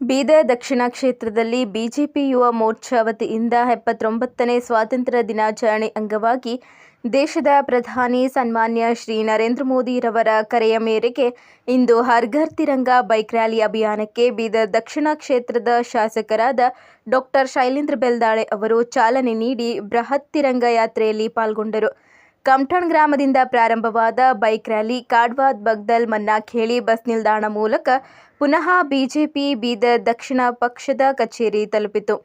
ಬೀದರ್ ದಕ್ಷಿಣ ಕ್ಷೇತ್ರದಲ್ಲಿ ಬಿಜೆಪಿ ಯುವ ಮೋರ್ಚಾ ವತಿಯಿಂದ ಎಪ್ಪತ್ತೊಂಬತ್ತನೇ ಸ್ವಾತಂತ್ರ್ಯ ದಿನಾಚರಣೆ ಅಂಗವಾಗಿ ದೇಶದ ಪ್ರಧಾನಿ ಸನ್ಮಾನ್ಯ ಶ್ರೀ ನರೇಂದ್ರ ಮೋದಿರವರ ಕರೆಯ ಮೇರೆಗೆ ಇಂದು ಹರ್ಘರ್ ತಿರಂಗ ಬೈಕ್ ರ್ಯಾಲಿ ಅಭಿಯಾನಕ್ಕೆ ಬೀದರ್ ದಕ್ಷಿಣ ಕ್ಷೇತ್ರದ ಶಾಸಕರಾದ ಡಾಕ್ಟರ್ ಶೈಲೇಂದ್ರ ಬೆಲ್ದಾಳೆ ಅವರು ಚಾಲನೆ ನೀಡಿ ಬೃಹತ್ ತಿರಂಗ ಯಾತ್ರೆಯಲ್ಲಿ ಪಾಲ್ಗೊಂಡರು. ಕಮಠಣ್ ಗ್ರಾಮದಿಂದ ಪ್ರಾರಂಭವಾದ bike rally Kadwad Bagdal Mannaekhelli bus ನಿಲ್ದಾಣ ಮೂಲಕ ಪುನಃ ಬಿಜೆಪಿ ಬೀದರ್ ದಕ್ಷಿಣ ಪಕ್ಷದ ಕಚೇರಿ ತಲುಪಿತು.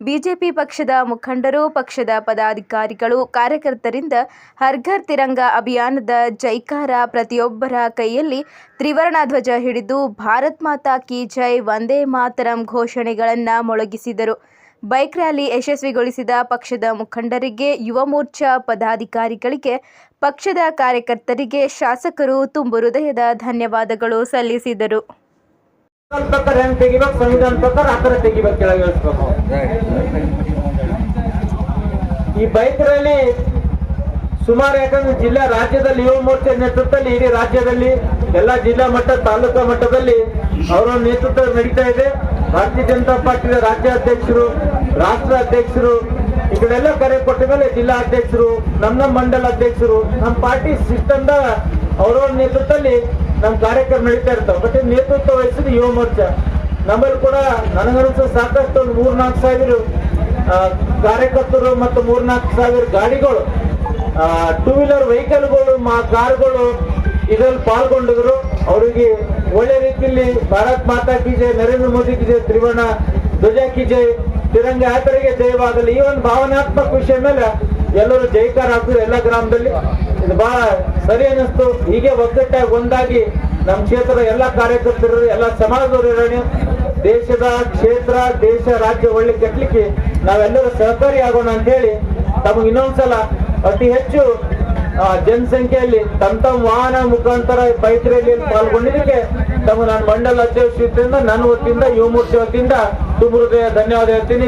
ಬಿಜೆಪಿ ಪಕ್ಷದ ಮುಖಂಡರು, ಪಕ್ಷದ ಪದಾಧಿಕಾರಿಗಳು, ಕಾರ್ಯಕರ್ತರಿಂದ ಹರ್ಘರ್ ತಿರಂಗ ಅಭಿಯಾನದ ಜೈಕಾರ ಪ್ರತಿಯೊಬ್ಬರ ಕೈಯಲ್ಲಿ ತ್ರಿವರ್ಣ ಧ್ವಜ ಹಿಡಿದು ಭಾರತ್ ಮಾತಾ ಕಿ ಜೈ, ವಂದೇ ಮಾತರಂ ಘೋಷಣೆಗಳನ್ನು ಮೊಳಗಿಸಿದರು. ಬೈಕ್ ರ್ಯಾಲಿ ಯಶಸ್ವಿಗೊಳಿಸಿದ ಪಕ್ಷದ ಮುಖಂಡರಿಗೆ ಯುವ ಮೋರ್ಚಾ ಪದಾಧಿಕಾರಿಗಳಿಗೆ, ಪಕ್ಷದ ಕಾರ್ಯಕರ್ತರಿಗೆ ಶಾಸಕರು ತುಂಬು ಹೃದಯದ ಧನ್ಯವಾದಗಳು ಸಲ್ಲಿಸಿದರು. ಈ ಬೈಕ್ ರ್ಯಾಲಿ ಸುಮಾರು ಯಾಕಂದ್ರೆ ಜಿಲ್ಲಾ ರಾಜ್ಯದಲ್ಲಿ ಯುವ ಮೋರ್ಚಾ ನೇತೃತ್ವದಲ್ಲಿ, ಇಡೀ ರಾಜ್ಯದಲ್ಲಿ, ಎಲ್ಲಾ ಜಿಲ್ಲಾ ಮಟ್ಟ, ತಾಲೂಕಾ ಮಟ್ಟದಲ್ಲಿ ಅವರ ನೇತೃತ್ವ ನಡೀತಾ ಇದೆ. ಭಾರತೀಯ ಜನತಾ ಪಾರ್ಟಿಯ ರಾಜ್ಯ ಅಧ್ಯಕ್ಷರು ರಾಷ್ಟ್ರ ಅಧ್ಯಕ್ಷರು ಕಡೆಲ್ಲ ಕರೆ ಕೊಟ್ಟ ಮೇಲೆ ಜಿಲ್ಲಾ ಅಧ್ಯಕ್ಷರು, ನಮ್ಮ ನಮ್ಮ ಮಂಡಲ ಅಧ್ಯಕ್ಷರು, ನಮ್ಮ ಪಾರ್ಟಿ ಸಿಸ್ಟಮ್ದ ಅವರವ್ರ ನೇತೃತ್ವದಲ್ಲಿ ನಮ್ಮ ಕಾರ್ಯಕ್ರಮ ನಡೀತಾ ಇರ್ತಾವೆ. ಬಟ್ ನೇತೃತ್ವ ವಹಿಸಿದ ಯುವ ಮೋರ್ಚಾ. ನಮ್ಮಲ್ಲಿ ಕೂಡ ನನಗನ್ಸೋ ಸಾಕಷ್ಟು ಒಂದು ಮೂರ್ನಾಲ್ಕು ಸಾವಿರ ಕಾರ್ಯಕರ್ತರು ಮತ್ತು ಮೂರ್ನಾಲ್ಕು ಸಾವಿರ ಗಾಡಿಗಳು ಟೂ ವೀಲರ್ ವೆಹಿಕಲ್ಗಳು ಮಾ ಕಾರ್ಗಳು ಇದರಲ್ಲಿ ಪಾಲ್ಗೊಂಡಿದ್ರು. ಅವರಿಗೆ ಒಳ್ಳೆ ರೀತಿಯಲ್ಲಿ ಭಾರತ್ ಮಾತಾ ಕಿ ಜೈ, ನರೇಂದ್ರ ಮೋದಿ ಕಿ ಜೈ, ತ್ರಿವರ್ಣ ಧ್ವಜ ಕಿ ಜೈ, ತಿರಂಗ ಯಾತ್ರೆಗೆ ಜಯವಾಗಲಿ. ಈ ಒಂದು ಭಾವನಾತ್ಮಕ ವಿಷಯ ಮೇಲೆ ಎಲ್ಲರೂ ಜೈಕಾರ ಆಗ್ತದೆ ಎಲ್ಲ ಗ್ರಾಮದಲ್ಲಿ? ಇದು ಬಹಳ ಸರಿ ಅನ್ನಿಸ್ತು. ಹೀಗೆ ಒಗ್ಗಟ್ಟಾಗಿ ಒಂದಾಗಿ ನಮ್ಮ ಕ್ಷೇತ್ರದ ಎಲ್ಲ ಕಾರ್ಯಕರ್ತರು, ಎಲ್ಲ ಸಮಾಜದವರು ಇರೋಣ ದೇಶದ ಕ್ಷೇತ್ರ, ದೇಶ, ರಾಜ್ಯ ಒಳ್ಳೆ ಕಟ್ಟಲಿಕ್ಕೆ ನಾವೆಲ್ಲರೂ ಸಹಕಾರಿ ಆಗೋಣ ಅಂತ ಹೇಳಿ ತಮಗೆ ಇನ್ನೊಂದ್ಸಲ ಅತಿ ಹೆಚ್ಚು ಜನಸಂಖ್ಯೆಯಲ್ಲಿ ತಮ್ಮ ತಮ್ಮ ವಾಹನ ಮುಖಾಂತರ ಪೈತ್ರಿಯಲ್ಲಿ ಪಾಲ್ಗೊಂಡಿದ್ದಕ್ಕೆ ತಮ್ಮ ನಾನು ಮಂಡಲ ಅಧ್ಯಕ್ಷ ನನ್ನ ವತಿಯಿಂದ ಯುವ ಮೋರ್ಚಾ ವತಿಯಿಂದ ಹೃದಯ ಧನ್ಯವಾದ ಹೇಳ್ತೀನಿ.